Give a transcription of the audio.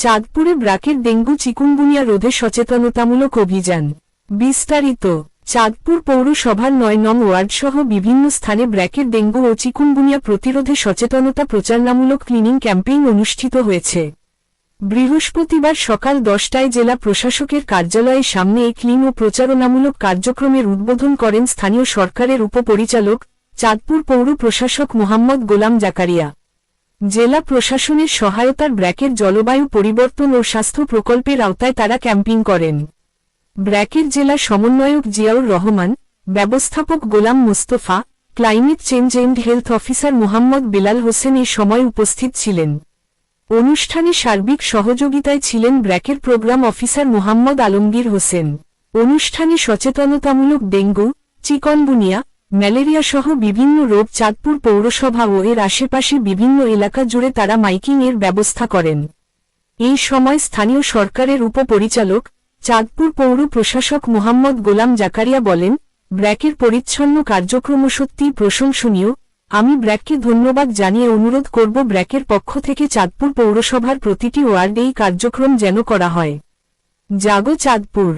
চাঁদপুরে ব্রাকের dengue chikungunya রোধে সচেতনতামূলক অভিযান। বিস্তারিত, চাঁদপুর পৌরসভার নয় নং ওয়ার্ডসহ বিভিন্ন স্থানে ব্র্যাকের ডেঙ্গু ও চিকুনগুনিয়া প্রতিরোধে সচেতনতা প্রচারণামূলক ক্লিনিং ক্যাম্পেইন অনুষ্ঠিত হয়েছে। বৃহস্পতিবার সকাল দশটায় জেলা প্রশাসকের কার্যালয়ের সামনে এই ক্লিন ও প্রচারণামূলক কার্যক্রমের উদ্বোধন করেন স্থানীয় সরকারের উপপরিচালক, চাঁদপুর পৌর প্রশাসক মোহাম্মদ গোলাম জাকারিয়া। জেলা প্রশাসনের সহায়তার ব্র্যাকের জলবায়ু পরিবর্তন ও স্বাস্থ্য প্রকল্পের আওতায় তারা ক্যাম্পিং করেন। ব্র্যাকের জেলা সমন্বয়ক জিয়াউর রহমান, ব্যবস্থাপক Golam Mostafa, climate change and health officer Mohammad Bilal Hossain এ সময় উপস্থিত ছিলেন। অনুষ্ঠানে সার্বিক সহযোগিতায় ছিলেন ব্র্যাকের প্রোগ্রাম অফিসার মোহাম্মদ আলমগীর হোসেন। অনুষ্ঠানে সচেতনতামূলক ডেঙ্গু, চিকনগুনিয়া ম্যালেরিয়া সহ বিভিন্ন রোগ চাঁদপুর পৌরসভা ও এর আশেপাশে বিভিন্ন এলাকা জুড়ে তারা মাইকিং এর ব্যবস্থা করেন। এই সময় স্থানীয় সরকারের উপপরিচালক, চাঁদপুর পৌর প্রশাসক মোহাম্মদ গোলাম জাকারিয়া বলেন, ব্র্যাকের পরিচ্ছন্ন কার্যক্রম সত্যিই প্রশংসনীয়। আমি ব্র্যাককে ধন্যবাদ জানিয়ে অনুরোধ করব ব্র্যাকের পক্ষ থেকে চাঁদপুর পৌরসভার প্রতিটি ওয়ার্ডে এই কার্যক্রম যেন করা হয়। জাগো চাঁদপুর।